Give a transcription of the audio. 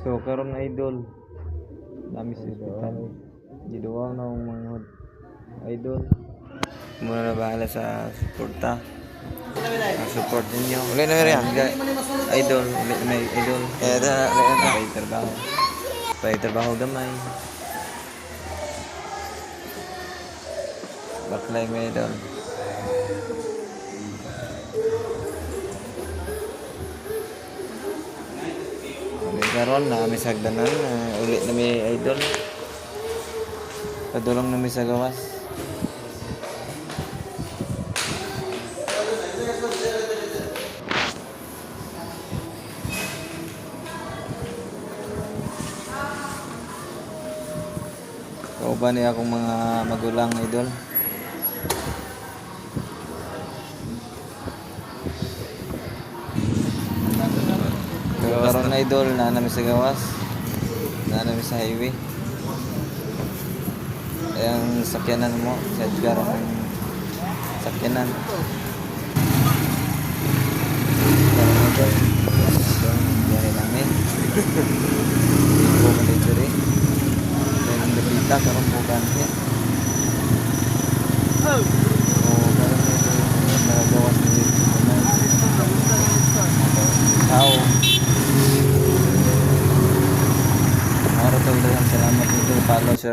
So karon idol dami sa ospital. Giduwa na ang mga idol. Muna na bahala sa suporta. Ang support ninyo. Uli na rin Idol, ulit na idol. Eh, da, da, da. Pay trabaho. Pay trabaho gamay. Baklay may idol. Karon na may sagdanan na ulit na may idol. Padulong na may sa gawas. Kauban niya akong mga magulang idol. Gawas Karoon na idol, naanami sa gawas. Naanami sa highway. Ang sakyanan mo, sa Edgar ang sakyanan. Karoon idol. Biyahe namin. Ipo ka dito rin. Kaya nang dapita, karoon po ka namin. Oh! So, How? Parlour છે.